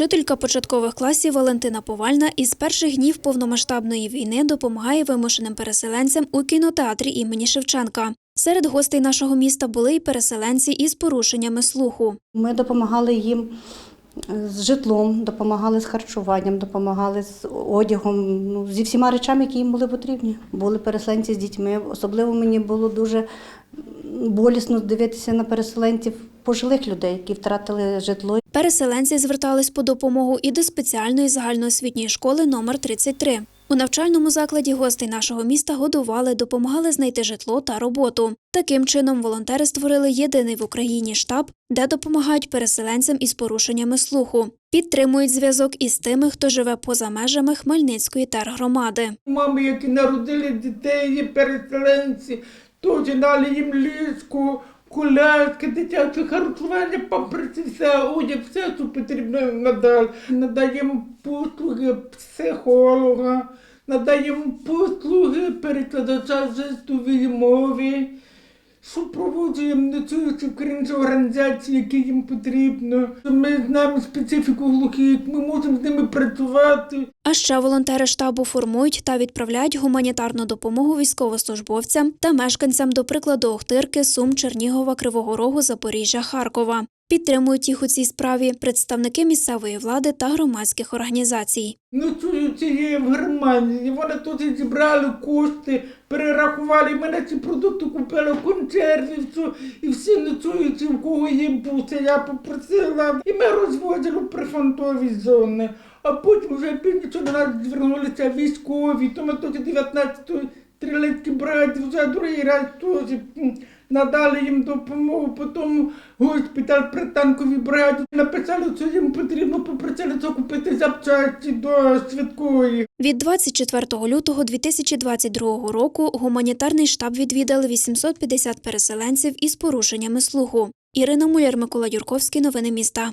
Вчителька початкових класів Валентина Повальна із перших днів повномасштабної війни допомагає вимушеним переселенцям у кінотеатрі імені Шевченка. Серед гостей нашого міста були й переселенці із порушеннями слуху. Ми допомагали їм е, з житлом, допомагали з харчуванням, допомагали з одягом, ну, зі всіма речами, які їм були потрібні. Були переселенці з дітьми. Особливо мені було дуже болісно дивитися на переселенців пожилих людей, які втратили житло Переселенці звертались по допомогу і до спеціальної загальноосвітньої школи номер 33. У навчальному закладі гостей нашого міста годували, допомагали знайти житло та роботу. Таким чином, волонтери створили єдиний в Україні штаб, де допомагають переселенцям із порушеннями слуху, підтримують зв'язок із тими, хто живе поза межами Хмельницької тергромади. Мами, які народили дітей, є переселенці, дали їм ліску, коляски, дитяче харчування, памперси, все, одяг, все, що потрібно надати. Надаємо послуги психолога, надаємо послуги перекладача жестової мови. Ночуючи в крінж організації, які їм потрібно. Ми знаємо специфіку глухих, ми можемо з ними працювати. А ще волонтери штабу формують та відправляють гуманітарну допомогу військовослужбовцям та мешканцям, до прикладу, Охтирки, Сум, Чернігова, Кривого Рогу, Запоріжжя, Харкова. Підтримують їх у цій справі представники місцевої влади та громадських організацій. Ночуючи є в Германії, вони тут зібрали кошти, перерахували, на ці продукти купили консерви, все, і всі ночуючи, в кого їм буси, я попросила, і ми розвозили прифронтові зони. А потім вже північ до нас звернулися військові, то ми тоді 19-ї стрілецькій бригаді вже другий раз теж надали їм допомогу, потім госпіталь при танковій бригаді написали, що їм потрібно, попросили це купити запчасті до швидкої. Від 24 лютого 2022 року гуманітарний штаб відвідали 850 переселенців із порушеннями слуху. Ірина Муляр, Микола Юрковський. Новини міста.